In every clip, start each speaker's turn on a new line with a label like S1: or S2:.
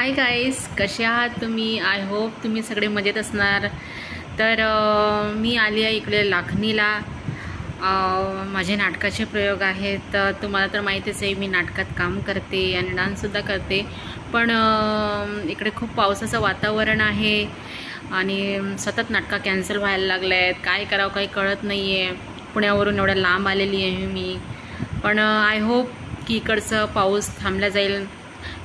S1: Hi guys कसे आहात तुम्ही? आय होप तुम्ही सगळे मजेत असणार. तर मी आली आहे इकडे लाखणीला. माझे नाटकाचे प्रयोग आहेत. तर तुम्हाला तर माहितीच आहे मी नाटकात काम करते आणि डान्ससुद्धा करते. पण इकडे खूप पावसाचं वातावरण आहे आणि सतत नाटकं कॅन्सल व्हायला लागल्या आहेत काय करावं काही कळत नाही आहे पुण्यावरून एवढ्या लांब आलेली आहे मी. पण आय होप की इकडचं पाऊस थांबला जाईल.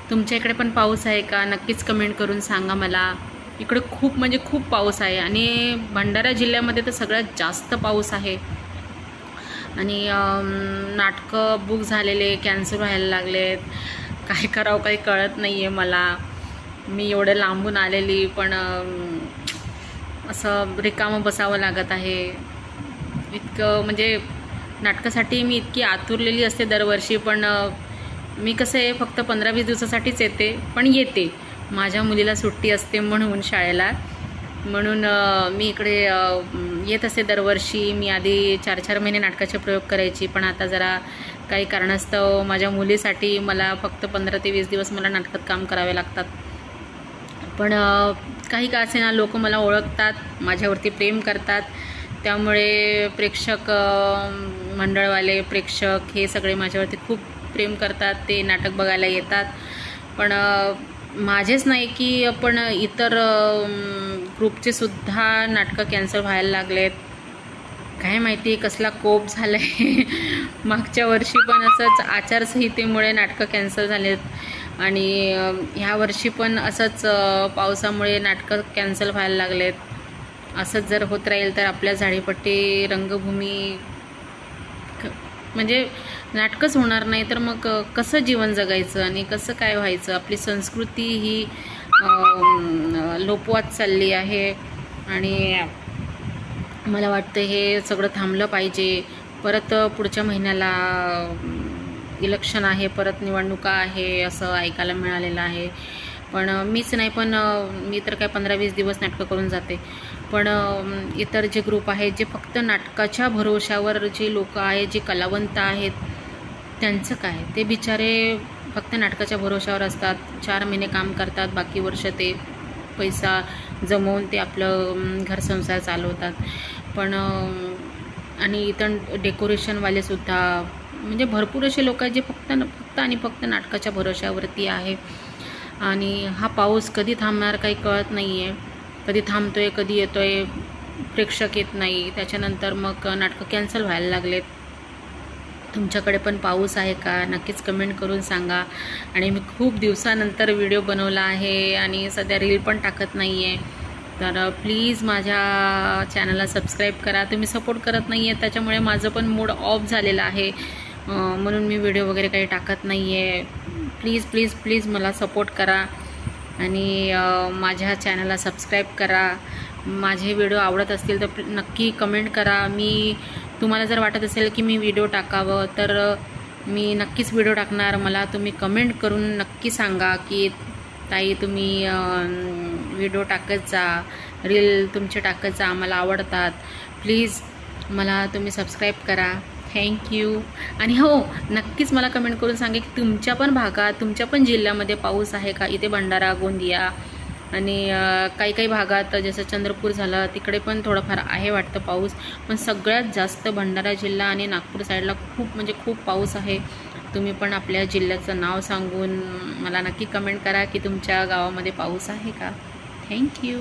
S1: तुमच्या इकडे पण पाऊस आहे का? नक्कीच कमेंट करून सांगा मला. इकडे खूप म्हणजे खूप पाऊस आहे आणि भंडारा जिल्ह्यामध्ये तर सगळ्यात जास्त पाऊस आहे. आणि नाटकं बुक झालेले कॅन्सल व्हायला लागलेत. काय करावं काही कळत नाही आहे मला. मी एवढं लांबून आलेली पण असं रिकामं बसावं लागत आहे. इतकं म्हणजे नाटकासाठी मी इतकी आतुरलेली असते दरवर्षी पण मी कसं आहे फक्त पंधरा वीस दिवसासाठीच येते पण येते. माझ्या मुलीला सुट्टी असते म्हणून शाळेला. म्हणून मी इकडे येत असते दरवर्षी. मी आधी चार चार महिने नाटकाचे प्रयोग करायची पण आता जरा काही कारणास्तव माझ्या मुलीसाठी मला फक्त पंधरा ते वीस दिवस मला नाटकात काम करावे लागतात. पण काही का असे ना लोक मला ओळखतात माझ्यावरती प्रेम करतात. त्यामुळे प्रेक्षक मंडळवाले प्रेक्षक हे सगळे माझ्यावरती खूप प्रेम करतात ते नाटक बघायला येतात. पण माझेच नाही की पण इतर ग्रुपचे सुद्धा नाटकं कॅन्सल व्हायला लागलेत. काय माहिती कसला कोप झाला आहे मागच्या वर्षी पण असंच आचारसंहितेमुळे नाटकं कॅन्सल झालेत. आणि ह्या वर्षी पण असंच पावसामुळे नाटकं कॅन्सल व्हायला लागलेत. असंच जर होत राहील तर आपल्या झाडीपट्टी रंगभूमी म्हणजे नाटकंच होणार नाही तर मग कसं जीवन जगायचं आणि कसं काय व्हायचं? आपली संस्कृती ही लोपवात चालली आहे आणि मला वाटतं हे सगळं थांबलं पाहिजे. परत पुढच्या महिन्याला इलेक्शन आहे परत निवडणुका आहे असं ऐकायला मिळालेलं आहे. पण मीच नाही पण मी तर काय पंधरा वीस दिवस नाटकं करून जाते. पण इतर जे ग्रुप आहेत जे फक्त नाटकाच्या भरोशावर जे लोक आहेत जे कलावंत आहेत त्यांचं काय? ते बिचारे फक्त नाटकाच्या भरोशावर असतात. चार महिने काम करतात बाकी वर्ष ते पैसा जमवून ते आपलं घरसंसार घर संसार चालवतात. पण आणि इतर डेकोरेशनवालेसुद्धा म्हणजे भरपूर असे लोक आहेत जे फक्त फक्त आणि फक्त नाटकाच्या भरोशावरती आहे. आणि हा पाऊस कधी थांबणार काही कळत नाही आहे कधी थांबतो आहे कधी येतो आहे प्रेक्षक येत नाही. त्याच्यानंतर मग नाटकं कॅन्सल व्हायला लागलेत. तुमच्याकडे पण पाऊस आहे का? नक्कीच कमेंट करून सांगा. आणि मी खूप दिवसानंतर व्हिडिओ बनवला आहे आणि सध्या रील पण टाकत नाही आहे तर प्लीज माझ्या चॅनलला सबस्क्राईब करा. तुम्ही सपोर्ट करत नाही आहे त्याच्यामुळे माझं पण मूड ऑफ झालेलं आहे. म्हणून मी व्हिडिओ वगैरे काही टाकत नाही आहे प्लीज प्लीज प्लीज मला सपोर्ट करा. आणि माझ्या चॅनलला सबस्क्राईब करा. माझे व्हिडिओ आवडत असतील तर नक्की कमेंट करा. मी तुम्हाला जर वाटत असेल की मी व्हिडिओ टाकावं तर मी नक्कीच व्हिडिओ टाकणार. मला तुम्ही कमेंट करून नक्की सांगा की ताई तुम्ही व्हिडिओ टाकत जा. रील तुमचे टाकत जा. आम्हाला आवडतात. प्लीज मला तुम्ही सबस्क्राईब करा. थँक्यू आणि हो नक्कीच मला कमेंट करून सांगा की तुमच्या पण भागात तुमच्या पण जिल्ह्यामध्ये पाऊस आहे का? इथे भंडारा गोंदिया आणि काही काही भागात जसं चंद्रपूर झालं तिकडे पण थोडंफार आहे वाटतं पाऊस. पण सगळ्यात जास्त भंडारा जिल्हा आणि नागपूर साईडला खूप म्हणजे खूप पाऊस आहे. तुम्ही पण आपल्या जिल्ह्याचं नाव सांगून मला नक्की कमेंट करा की तुमच्या गावामध्ये पाऊस आहे का? थँक्यू.